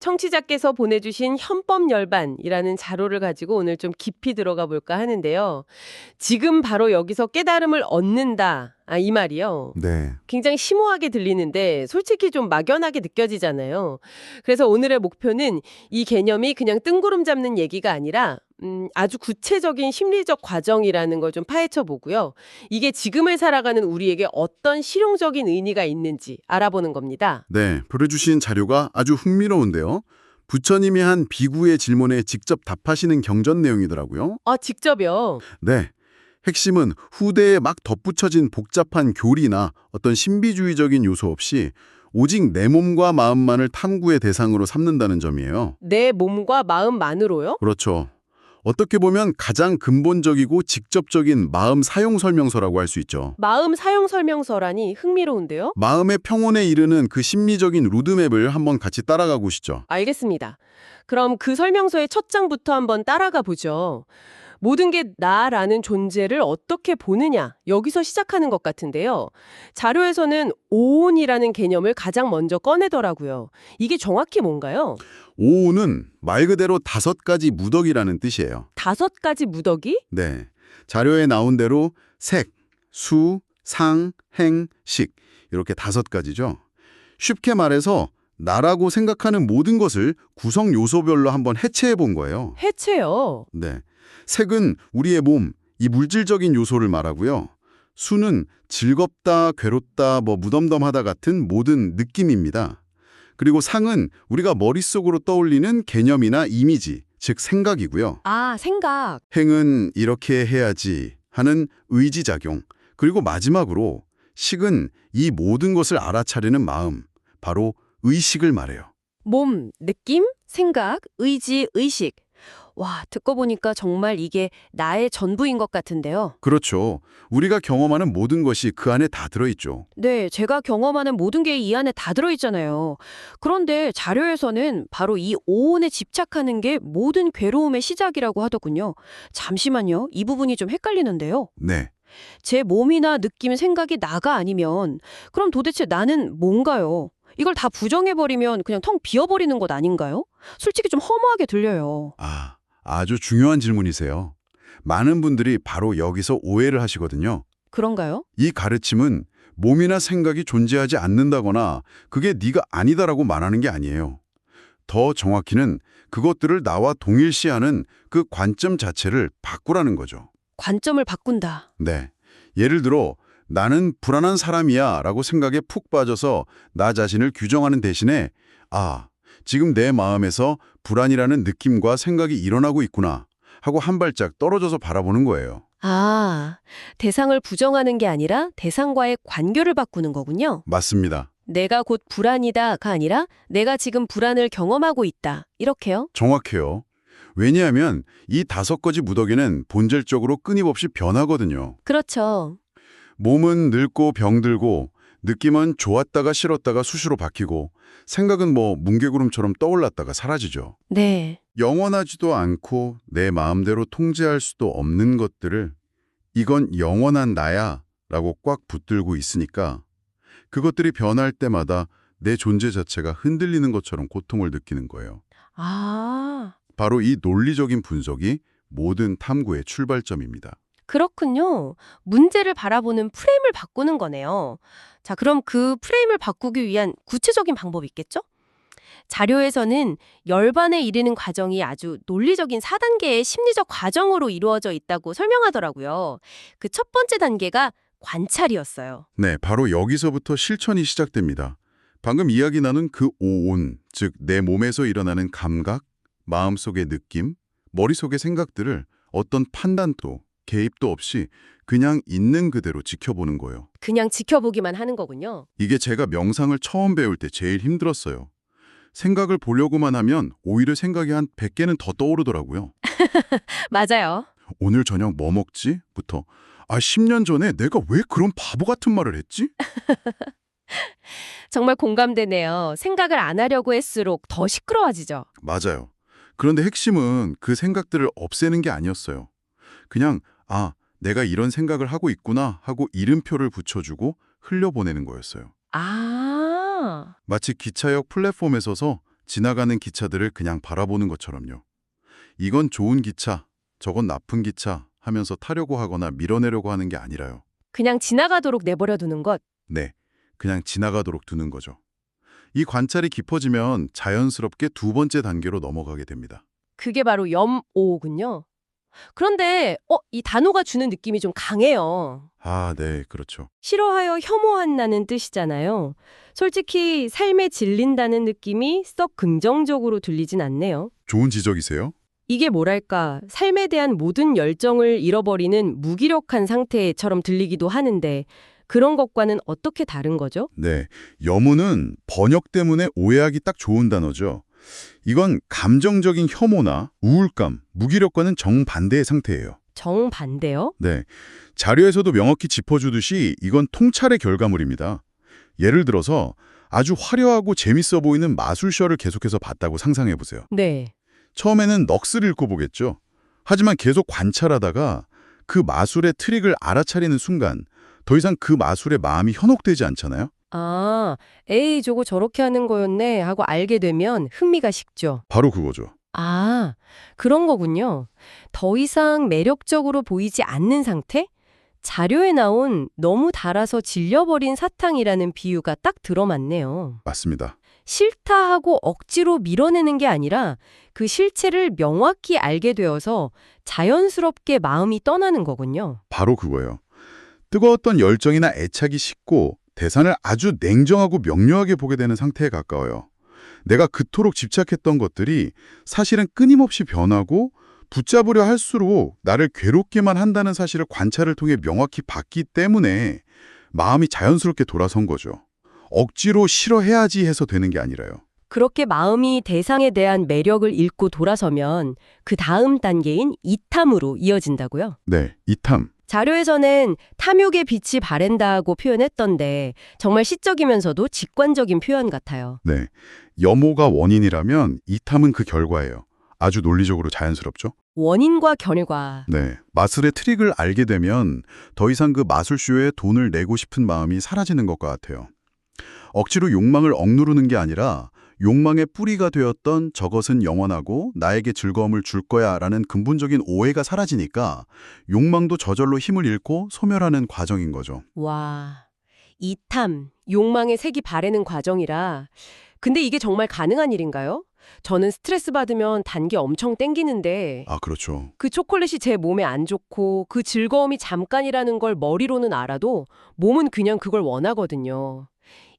청취자께서 보내주신 현법 열반이라는 자료를 가지고 오늘 좀 깊이 들어가 볼까 하는데요. 지금 바로 여기서 깨달음을 얻는다. 아, 이 말이요. 네. 굉장히 심오하게 들리는데 솔직히 좀 막연하게 느껴지잖아요. 그래서 오늘의 목표는 이 개념이 그냥 뜬구름 잡는 얘기가 아니라 음, 아주 구체적인 심리적 과정이라는 걸 좀 파헤쳐 보고요. 이게 지금을 살아가는 우리에게 어떤 실용적인 의미가 있는지 알아보는 겁니다. 네, 보내주신 자료가 아주 흥미로운데요. 부처님이 한 비구의 질문에 직접 답하시는 경전 내용이더라고요. 아, 직접요. 네. 핵심은 후대에 막 덧붙여진 복잡한 교리나 어떤 신비주의적인 요소 없이 오직 내 몸과 마음만을 탐구의 대상으로 삼는다는 점이에요. 내 몸과 마음만으로요? 그렇죠. 어떻게 보면 가장 근본적이고 직접적인 마음 사용 설명서라고 할 수 있죠. 마음 사용 설명서라니 흥미로운데요? 마음의 평온에 이르는 그 심리적인 로드맵을 한번 같이 따라가 보시죠. 알겠습니다. 그럼 그 설명서의 첫 장부터 한번 따라가 보죠. 모든 게 나라는 존재를 어떻게 보느냐 여기서 시작하는 것 같은데요. 자료에서는 오온이라는 개념을 가장 먼저 꺼내더라고요. 이게 정확히 뭔가요? 오오는 말 그대로 다섯 가지 무덕이라는 뜻이에요. 다섯 가지 무더기? 네. 자료에 나온 대로 색, 수, 상, 행, 식 이렇게 다섯 가지죠. 쉽게 말해서 나라고 생각하는 모든 것을 구성 요소별로 한번 해체해 본 거예요. 해체요. 네. 색은 우리의 몸, 이 물질적인 요소를 말하고요. 수는 즐겁다, 괴롭다, 뭐 무덤덤하다 같은 모든 느낌입니다. 그리고 상은 우리가 머릿속으로 떠올리는 개념이나 이미지, 즉 생각이고요. 아, 생각. 행은 이렇게 해야지 하는 의지작용. 그리고 마지막으로 식은 이 모든 것을 알아차리는 마음, 바로 의식을 말해요. 몸, 느낌, 생각, 의지, 의식. 와, 듣고 보니까 정말 이게 나의 전부인 것 같은데요. 그렇죠. 우리가 경험하는 모든 것이 그 안에 다 들어있죠. 네, 제가 경험하는 모든 게 이 안에 다 들어있잖아요. 그런데 자료에서는 바로 이 오온에 집착하는 게 모든 괴로움의 시작이라고 하더군요. 잠시만요. 이 부분이 좀 헷갈리는데요. 네. 제 몸이나 느낌, 생각이 나가 아니면 그럼 도대체 나는 뭔가요? 이걸 다 부정해버리면 그냥 텅 비어버리는 것 아닌가요? 솔직히 좀 허무하게 들려요. 아, 아주 중요한 질문이세요. 많은 분들이 바로 여기서 오해를 하시거든요. 그런가요? 이 가르침은 몸이나 생각이 존재하지 않는다거나 그게 네가 아니다라고 말하는 게 아니에요. 더 정확히는 그것들을 나와 동일시하는 그 관점 자체를 바꾸라는 거죠. 관점을 바꾼다. 네. 예를 들어 나는 불안한 사람이야 라고 생각에 푹 빠져서 나 자신을 규정하는 대신에 아, 지금 내 마음에서 불안이라는 느낌과 생각이 일어나고 있구나 하고 한 발짝 떨어져서 바라보는 거예요. 아, 대상을 부정하는 게 아니라 대상과의 관계를 바꾸는 거군요. 맞습니다. 내가 곧 불안이다가 아니라 내가 지금 불안을 경험하고 있다. 이렇게요? 정확해요. 왜냐하면 이 다섯 가지 무더기는 본질적으로 끊임없이 변하거든요. 그렇죠. 몸은 늙고 병들고 느낌은 좋았다가 싫었다가 수시로 바뀌고 생각은 뭐 뭉게구름처럼 떠올랐다가 사라지죠. 네. 영원하지도 않고 내 마음대로 통제할 수도 없는 것들을 이건 영원한 나야 라고 꽉 붙들고 있으니까 그것들이 변할 때마다 내 존재 자체가 흔들리는 것처럼 고통을 느끼는 거예요. 아, 바로 이 논리적인 분석이 모든 탐구의 출발점입니다. 그렇군요. 문제를 바라보는 프레임을 바꾸는 거네요. 자, 그럼 그 프레임을 바꾸기 위한 구체적인 방법이 있겠죠? 자료에서는 열반에 이르는 과정이 아주 논리적인 4단계의 심리적 과정으로 이루어져 있다고 설명하더라고요. 그 첫 번째 단계가 관찰이었어요. 네, 바로 여기서부터 실천이 시작됩니다. 방금 이야기 나눈 그 오온, 즉 내 몸에서 일어나는 감각, 마음속의 느낌, 머릿속의 생각들을 어떤 판단도, 개입도 없이 그냥 있는 그대로 지켜보는 거예요. 그냥 지켜보기만 하는 거군요. 이게 제가 명상을 처음 배울 때 제일 힘들었어요. 생각을 보려고만 하면 오히려 생각이 한 100개는 더 떠오르더라고요. 맞아요. 오늘 저녁 뭐 먹지? 부터 아 10년 전에 내가 왜 그런 바보 같은 말을 했지? 정말 공감되네요. 생각을 안 하려고 할수록 더 시끄러워지죠. 맞아요. 그런데 핵심은 그 생각들을 없애는 게 아니었어요. 그냥 아 내가 이런 생각을 하고 있구나 하고 이름표를 붙여주고 흘려보내는 거였어요. 아, 마치 기차역 플랫폼에 서서 지나가는 기차들을 그냥 바라보는 것처럼요. 이건 좋은 기차, 저건 나쁜 기차 하면서 타려고 하거나 밀어내려고 하는 게 아니라요. 그냥 지나가도록 내버려 두는 것. 네, 그냥 지나가도록 두는 거죠. 이 관찰이 깊어지면 자연스럽게 두 번째 단계로 넘어가게 됩니다. 그게 바로 염오군요. 그런데 어, 이 단어가 주는 느낌이 좀 강해요. 아, 네, 그렇죠. 싫어하여 혐오한다는 뜻이잖아요. 솔직히 삶에 질린다는 느낌이 썩 긍정적으로 들리진 않네요. 좋은 지적이세요? 이게 뭐랄까, 삶에 대한 모든 열정을 잃어버리는 무기력한 상태처럼 들리기도 하는데, 그런 것과는 어떻게 다른 거죠? 네, 염우는 번역 때문에 오해하기 딱 좋은 단어죠. 이건 감정적인 혐오나 우울감, 무기력과는 정반대의 상태예요. 정반대요? 네, 자료에서도 명확히 짚어주듯이 이건 통찰의 결과물입니다. 예를 들어서 아주 화려하고 재밌어 보이는 마술쇼를 계속해서 봤다고 상상해보세요. 네. 처음에는 넋을 읽고 보겠죠. 하지만 계속 관찰하다가 그 마술의 트릭을 알아차리는 순간 더 이상 그 마술에 마음이 현혹되지 않잖아요. 아, 에이, 저거 저렇게 하는 거였네 하고 알게 되면 흥미가 식죠. 바로 그거죠. 아, 그런 거군요. 더 이상 매력적으로 보이지 않는 상태? 자료에 나온 너무 달아서 질려버린 사탕이라는 비유가 딱 들어맞네요. 맞습니다. 싫다 하고 억지로 밀어내는 게 아니라 그 실체를 명확히 알게 되어서 자연스럽게 마음이 떠나는 거군요. 바로 그거예요. 뜨거웠던 열정이나 애착이 식고 대상을 아주 냉정하고 명료하게 보게 되는 상태에 가까워요. 내가 그토록 집착했던 것들이 사실은 끊임없이 변하고 붙잡으려 할수록 나를 괴롭게만 한다는 사실을 관찰을 통해 명확히 봤기 때문에 마음이 자연스럽게 돌아선 거죠. 억지로 싫어해야지 해서 되는 게 아니라요. 그렇게 마음이 대상에 대한 매력을 잃고 돌아서면 그 다음 단계인 이탐으로 이어진다고요? 네, 이탐. 자료에서는 탐욕의 빛이 바랜다고 표현했던데 정말 시적이면서도 직관적인 표현 같아요. 네, 염호가 원인이라면 이 탐은 그 결과예요. 아주 논리적으로 자연스럽죠? 원인과 결과. 네, 마술의 트릭을 알게 되면 더 이상 그 마술쇼에 돈을 내고 싶은 마음이 사라지는 것 같아요. 억지로 욕망을 억누르는 게 아니라 욕망의 뿌리가 되었던 저것은 영원하고 나에게 즐거움을 줄 거야 라는 근본적인 오해가 사라지니까 욕망도 저절로 힘을 잃고 소멸하는 과정인 거죠. 와, 이 탐, 욕망의 색이 바래는 과정이라. 근데 이게 정말 가능한 일인가요? 저는 스트레스 받으면 단게 엄청 땡기는데 아, 그렇죠. 그 초콜릿이 제 몸에 안 좋고 그 즐거움이 잠깐이라는 걸 머리로는 알아도 몸은 그냥 그걸 원하거든요.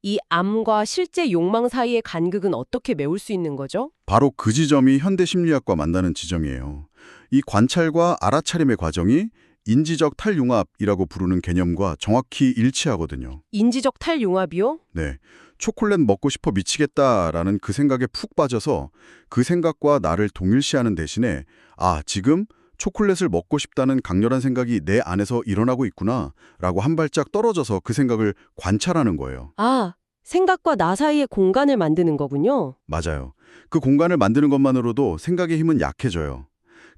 이 암과 실제 욕망 사이의 간극은 어떻게 메울 수 있는 거죠? 바로 그 지점이 현대 심리학과 만나는 지점이에요. 이 관찰과 알아차림의 과정이 인지적 탈융합이라고 부르는 개념과 정확히 일치하거든요. 인지적 탈융합이요? 네. 초콜릿 먹고 싶어 미치겠다라는 그 생각에 푹 빠져서 그 생각과 나를 동일시하는 대신에 아, 지금 초콜릿을 먹고 싶다는 강렬한 생각이 내 안에서 일어나고 있구나 라고 한 발짝 떨어져서 그 생각을 관찰하는 거예요. 아, 생각과 나 사이의 공간을 만드는 거군요. 맞아요. 그 공간을 만드는 것만으로도 생각의 힘은 약해져요.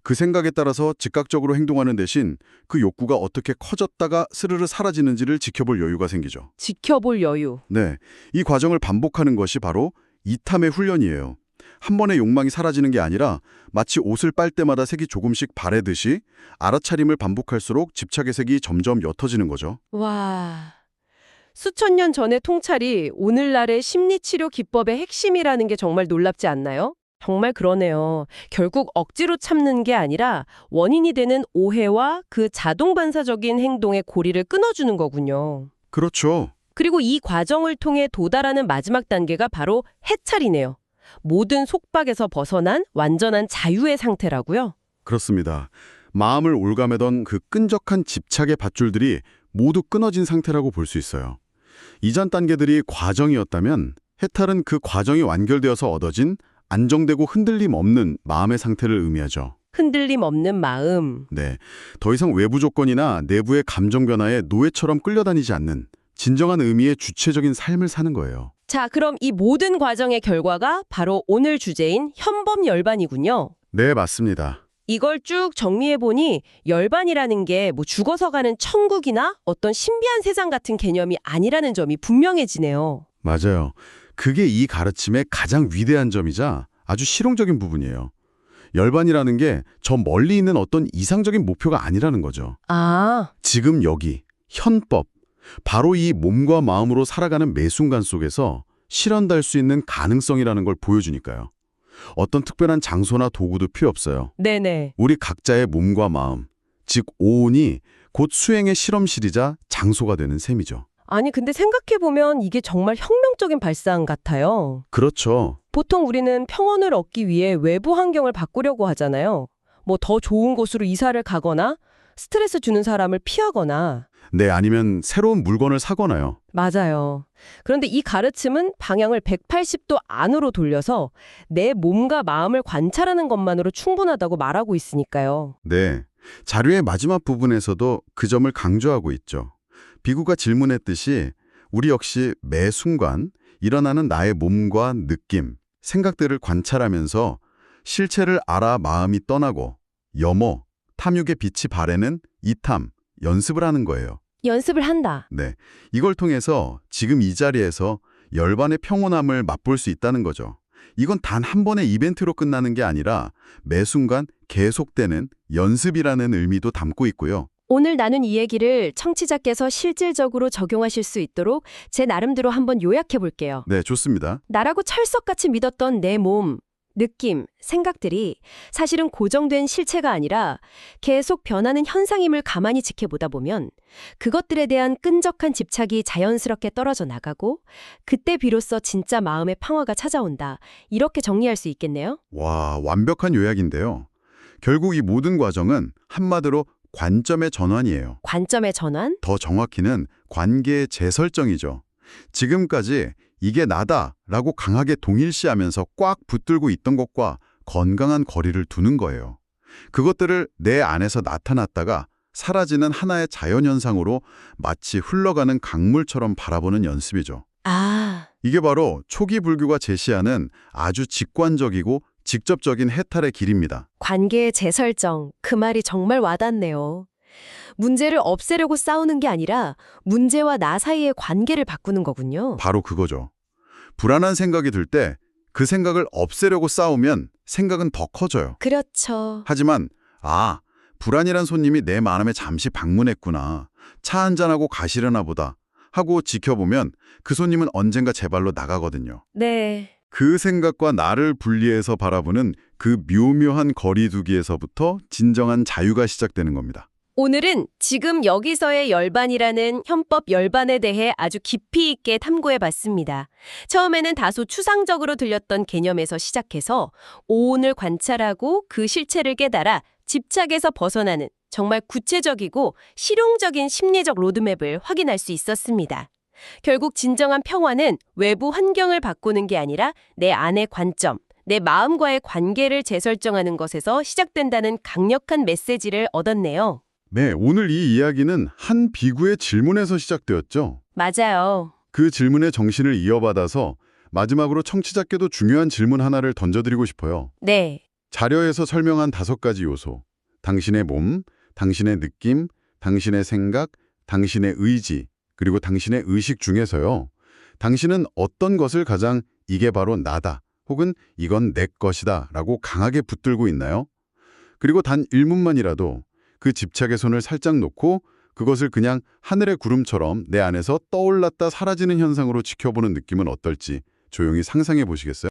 그 생각에 따라서 즉각적으로 행동하는 대신 그 욕구가 어떻게 커졌다가 스르르 사라지는지를 지켜볼 여유가 생기죠. 지켜볼 여유. 네, 이 과정을 반복하는 것이 바로 이탐의 훈련이에요. 한 번에 욕망이 사라지는 게 아니라 마치 옷을 빨 때마다 색이 조금씩 바래듯이 알아차림을 반복할수록 집착의 색이 점점 옅어지는 거죠. 와. 수천 년 전의 통찰이 오늘날의 심리치료 기법의 핵심이라는 게 정말 놀랍지 않나요? 정말 그러네요. 결국 억지로 참는 게 아니라 원인이 되는 오해와 그 자동 반사적인 행동의 고리를 끊어주는 거군요. 그렇죠. 그리고 이 과정을 통해 도달하는 마지막 단계가 바로 해찰이네요. 모든 속박에서 벗어난 완전한 자유의 상태라고요. 그렇습니다. 마음을 올가매던 그 끈적한 집착의 밧줄들이 모두 끊어진 상태라고 볼 수 있어요. 이전 단계들이 과정이었다면 해탈은 그 과정이 완결되어서 얻어진 안정되고 흔들림 없는 마음의 상태를 의미하죠. 흔들림 없는 마음. 네, 더 이상 외부 조건이나 내부의 감정 변화에 노예처럼 끌려다니지 않는 진정한 의미의 주체적인 삶을 사는 거예요. 자, 그럼 이 모든 과정의 결과가 바로 오늘 주제인 현범 열반이군요. 네, 맞습니다. 이걸 쭉 정리해보니 열반이라는 게 뭐 죽어서 가는 천국이나 어떤 신비한 세상 같은 개념이 아니라는 점이 분명해지네요. 맞아요. 그게 이 가르침의 가장 위대한 점이자 아주 실용적인 부분이에요. 열반이라는 게 저 멀리 있는 어떤 이상적인 목표가 아니라는 거죠. 아, 지금 여기 현법 바로 이 몸과 마음으로 살아가는 매 순간 속에서 실현될 수 있는 가능성이라는 걸 보여주니까요. 어떤 특별한 장소나 도구도 필요 없어요. 네네. 우리 각자의 몸과 마음, 즉 오온이 곧 수행의 실험실이자 장소가 되는 셈이죠. 아니, 근데 생각해보면 이게 정말 혁명적인 발상 같아요. 그렇죠. 보통 우리는 평온을 얻기 위해 외부 환경을 바꾸려고 하잖아요. 뭐 더 좋은 곳으로 이사를 가거나 스트레스 주는 사람을 피하거나. 네, 아니면 새로운 물건을 사거나요. 맞아요. 그런데 이 가르침은 방향을 180도 안으로 돌려서 내 몸과 마음을 관찰하는 것만으로 충분하다고 말하고 있으니까요. 네. 자료의 마지막 부분에서도 그 점을 강조하고 있죠. 비구가 질문했듯이 우리 역시 매 순간 일어나는 나의 몸과 느낌, 생각들을 관찰하면서 실체를 알아 마음이 떠나고 염호, 탐욕의 빛이 바래는 이탐, 연습을 하는 거예요. 연습을 한다. 네. 이걸 통해서 지금 이 자리에서 열반의 평온함을 맛볼 수 있다는 거죠. 이건 단 한 번의 이벤트로 끝나는 게 아니라 매 순간 계속되는 연습이라는 의미도 담고 있고요. 오늘 나눈 이 얘기를 청취자께서 실질적으로 적용하실 수 있도록 제 나름대로 한번 요약해 볼게요. 네, 좋습니다. 나라고 철석같이 믿었던 내 몸, 느낌, 생각들이 사실은 고정된 실체가 아니라 계속 변하는 현상임을 가만히 지켜보다 보면 그것들에 대한 끈적한 집착이 자연스럽게 떨어져 나가고 그때 비로소 진짜 마음의 평화가 찾아온다. 이렇게 정리할 수 있겠네요. 와, 완벽한 요약인데요. 결국 이 모든 과정은 한마디로 관점의 전환이에요. 관점의 전환? 더 정확히는 관계의 재설정이죠. 지금까지 이게 나다 라고 강하게 동일시하면서 꽉 붙들고 있던 것과 건강한 거리를 두는 거예요. 그것들을 내 안에서 나타났다가 사라지는 하나의 자연현상으로 마치 흘러가는 강물처럼 바라보는 연습이죠. 아, 이게 바로 초기 불교가 제시하는 아주 직관적이고 직접적인 해탈의 길입니다. 관계의 재설정. 그 말이 정말 와닿네요. 문제를 없애려고 싸우는 게 아니라 문제와 나 사이의 관계를 바꾸는 거군요. 바로 그거죠. 불안한 생각이 들 때 그 생각을 없애려고 싸우면 생각은 더 커져요. 그렇죠. 하지만 아, 불안이란 손님이 내 마음에 잠시 방문했구나. 차 한잔하고 가시려나 보다. 하고 지켜보면 그 손님은 언젠가 제 발로 나가거든요. 네. 그 생각과 나를 분리해서 바라보는 그 묘묘한 거리두기에서부터 진정한 자유가 시작되는 겁니다. 오늘은 지금 여기서의 열반이라는 현법 열반에 대해 아주 깊이 있게 탐구해 봤습니다. 처음에는 다소 추상적으로 들렸던 개념에서 시작해서 오온을 관찰하고 그 실체를 깨달아 집착에서 벗어나는 정말 구체적이고 실용적인 심리적 로드맵을 확인할 수 있었습니다. 결국 진정한 평화는 외부 환경을 바꾸는 게 아니라 내 안의 관점, 내 마음과의 관계를 재설정하는 것에서 시작된다는 강력한 메시지를 얻었네요. 네, 오늘 이 이야기는 한 비구의 질문에서 시작되었죠. 맞아요. 그 질문의 정신을 이어받아서 마지막으로 청취자께도 중요한 질문 하나를 던져드리고 싶어요. 네. 자료에서 설명한 다섯 가지 요소. 당신의 몸, 당신의 느낌, 당신의 생각, 당신의 의지, 그리고 당신의 의식 중에서요. 당신은 어떤 것을 가장 이게 바로 나다, 혹은 이건 내 것이다 라고 강하게 붙들고 있나요? 그리고 단 1문만이라도 그 집착의 손을 살짝 놓고 그것을 그냥 하늘의 구름처럼 내 안에서 떠올랐다 사라지는 현상으로 지켜보는 느낌은 어떨지 조용히 상상해 보시겠어요?